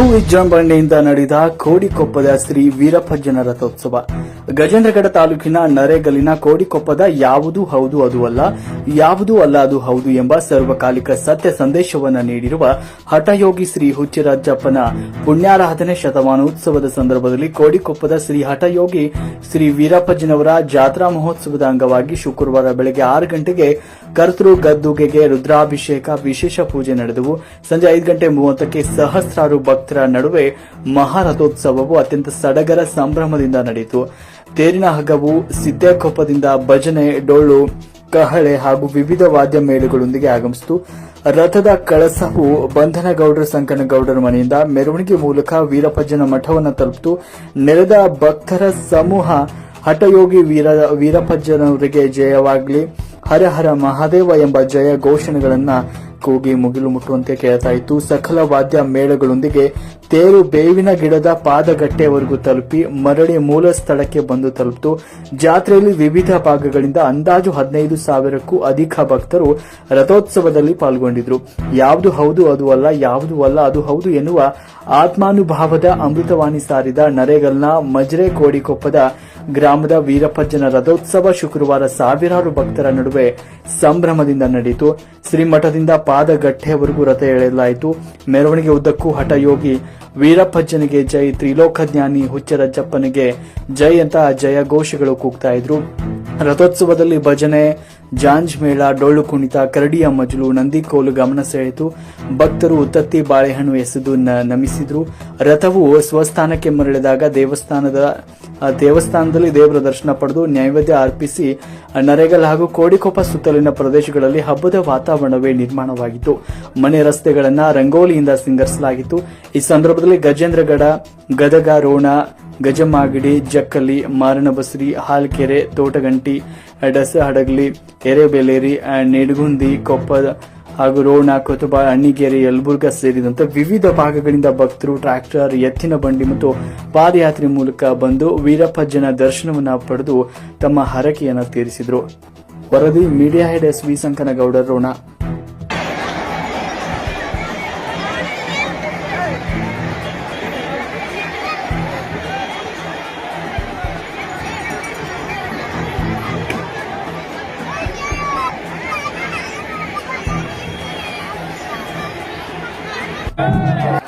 ಬಹು ವಿಜೃಂಭಣೆಯಿಂದ ನಡೆದ ಕೋಡಿಕೊಪ್ಪದ ಶ್ರೀ ವೀರಪ್ಪಜ್ಜನ ರಥೋತ್ಸವ ಗಜೇಂದ್ರಗಡ ತಾಲೂಕಿನ ನರೇಗಲಿನ ಕೋಡಿಕೊಪ್ಪದ ಯಾವುದು ಹೌದು ಅದು ಅಲ್ಲ, ಯಾವುದು ಅಲ್ಲ ಅದು ಹೌದು ಎಂಬ ಸರ್ವಕಾಲಿಕ ಸತ್ಯ ಸಂದೇಶವನ್ನು ನೀಡಿರುವ ಹಠಯೋಗಿ ಶ್ರೀ ಹುಚ್ಚಿರಾಜಪ್ಪನ ಪುಣ್ಯಾರಾಧನೆ ಶತಮಾನೋತ್ಸವದ ಸಂದರ್ಭದಲ್ಲಿ ಕೋಡಿಕೊಪ್ಪದ ಶ್ರೀ ಹಠಯೋಗಿ ಶ್ರೀ ವೀರಪ್ಪಜ್ಜನವರ ಜಾತ್ರಾ ಮಹೋತ್ಸವದ ಅಂಗವಾಗಿ ಶುಕ್ರವಾರ ಬೆಳಗ್ಗೆ ಆರು ಗಂಟೆಗೆ ಕರ್ತೃ ಗದ್ದುಗೆಗೆ ರುದ್ರಾಭಿಷೇಕ ವಿಶೇಷ ಪೂಜೆ ನಡೆದವು. ಸಂಜೆ ಐದು ಗಂಟೆ ಮೂವತ್ತಕ್ಕೆ ಸಹಸ್ರಾರು ಭಕ್ತರ ನಡುವೆ ಮಹಾರಥೋತ್ಸವವು ಅತ್ಯಂತ ಸಡಗರ ಸಂಭ್ರಮದಿಂದ ನಡೆಯಿತು. ತೇರಿನ ಹಗ್ಗವು ಸಿದ್ದೇಕೋಪದಿಂದ ಭಜನೆ, ಡೊಳ್ಳು, ಕಹಳೆ ಹಾಗೂ ವಿವಿಧ ವಾದ್ಯ ಮೇಳಗಳೊಂದಿಗೆ ಆಗಮಿಸಿತು. ರಥದ ಕಳಸವು ಬಂಧನಗೌಡರ, ಸಂಕನಗೌಡರ ಮನೆಯಿಂದ ಮೆರವಣಿಗೆ ಮೂಲಕ ವೀರಭಜ್ಜನ ಮಠವನ್ನು ತಲುಪಿತು. ನೆರೆದ ಭಕ್ತರ ಸಮೂಹ ಹಠಯೋಗಿ ವೀರ ವೀರಭಜ್ಜನವರಿಗೆ ಜಯವಾಗಲಿ. ಹರ ಹರ ಮಹಾದೇವ ಎಂಬ ಜಯ ಘೋಷಣೆಗಳನ್ನ ಕೂಗಿ ಮುಗಿಲು ಮುಟ್ಟುವಂತೆ ಕೇಳ್ತಾ ಇತ್ತು ಸಕಲ ವಾದ್ಯ ಮೇಳಗಳೊಂದಿಗೆ ತೇರು ಬೇವಿನ ಗಿಡದ ಪಾದಗಟ್ಟೆವರೆಗೂ ತಲುಪಿ ಮರಳಿ ಮೂಲ ಸ್ಥಳಕ್ಕೆ ಬಂದು ತಲುಪಿತು. ಜಾತ್ರೆಯಲ್ಲಿ ವಿವಿಧ ಭಾಗಗಳಿಂದ ಅಂದಾಜು ಹದಿನೈದು ಸಾವಿರಕ್ಕೂ ಅಧಿಕ ಭಕ್ತರು ರಥೋತ್ಸವದಲ್ಲಿ ಪಾಲ್ಗೊಂಡಿದ್ರು. ಯಾವುದು ಹೌದು, ಅದು ಅಲ್ಲ, ಯಾವುದು ಅಲ್ಲ, ಅದು ಹೌದು ಎನ್ನುವ ಆತ್ಮಾನುಭಾವದ ಅಮೃತವಾಣಿ ಸಾರಿದ ನರೇಗಲ್ನ ಮಜ್ರೆ ಕೋಡಿಕೊಪ್ಪದ ಗ್ರಾಮದ ವೀರಪ್ಪಜ್ಜನ ರಥೋತ್ಸವ ಶುಕ್ರವಾರ ಸಾವಿರಾರು ಭಕ್ತರ ನಡುವೆ ಸಂಭ್ರಮದಿಂದ ನಡೆಯಿತು. ಶ್ರೀಮಠದಿಂದ ಪಾದಗಟ್ಟೆಯವರೆಗೂ ರಥ ಎಳೆಯಲಾಯಿತು. ಮೆರವಣಿಗೆ ಉದ್ದಕ್ಕೂ ಹಠಯೋಗಿ ವೀರಪ್ಪಜ್ಜನಿಗೆ ಜೈ, ತ್ರಿಲೋಕ ಜ್ಞಾನಿ ಹುಚ್ಚರಜ್ಜಪ್ಪನಿಗೆ ಜೈ ಅಂತ ಜಯ ಘೋಷಗಳು ಕೂಗ್ತಾ ಇದ್ರು. ರಥೋತ್ಸವದಲ್ಲಿ ಭಜನೆ, ಜಾಂಜ್ ಮೇಳ, ಡೊಳ್ಳು ಕುಣಿತ, ಕರಡಿಯ ಮಜಲು, ನಂದಿಕೋಲು ಗಮನ ಸೆಳೆಯಿತು. ಭಕ್ತರು ಉತ್ತತ್ತಿ ಬಾಳೆಹಣ್ಣು ಎಸೆದು ನಮಿಸಿದ್ರು. ರಥವು ಸ್ವಸ್ಥಾನಕ್ಕೆ ಮರಳಿದಾಗ ದೇವಸ್ಥಾನದ ದೇವಸ್ಥಾನದಲ್ಲಿ ದೇವರ ದರ್ಶನ ಪಡೆದು ನೈವೇದ್ಯ ಅರ್ಪಿಸಿ, ನರೇಗಲ್ ಹಾಗೂ ಕೋಡಿಕೊಪ್ಪ ಸುತ್ತಲಿನ ಪ್ರದೇಶಗಳಲ್ಲಿ ಹಬ್ಬದ ವಾತಾವರಣವೇ ನಿರ್ಮಾಣವಾಗಿತ್ತು. ಮನೆ ರಸ್ತೆಗಳನ್ನು ರಂಗೋಲಿಯಿಂದ ಸಿಂಗರಿಸಲಾಗಿತ್ತು. ಈ ಸಂದರ್ಭದಲ್ಲಿ ಗಜೇಂದ್ರಗಡ, ಗದಗ, ರೋಣ ಗಜಮಾಗಡಿ, ಜಕ್ಕಲಿ ಮಾರಣಬಸ್ರಿ ಹಾಲ್ಕೆರೆ, ತೋಟಗಂಟಿ ಡಸ ಹಡಗಲಿ, ಎರೆಬೆಲೇರಿ, ನೆಡಗುಂದಿ ನಿಡಗುಂದಿ ಕೊಪ್ಪ ಹಾಗೂ ರೋಣ, ಕೊತುಬಾ, ಅಣ್ಣಿಗೆರೆ, ಯಲಬುರ್ಗ ಸೇರಿದಂತೆ ವಿವಿಧ ಭಾಗಗಳಿಂದ ಭಕ್ತರು ಟ್ರ್ಯಾಕ್ಟರ್, ಎತ್ತಿನ ಬಂಡಿ ಮತ್ತು ಪಾದಯಾತ್ರೆ ಮೂಲಕ ಬಂದು ವೀರಪ್ಪಜ್ಜನ ದರ್ಶನವನ್ನು ಪಡೆದು ತಮ್ಮ ಹರಕೆಯನ್ನು ತೀರಿಸಿದರು. ವರದಿ, media head S V Sankanagouda, Ron. Yeah.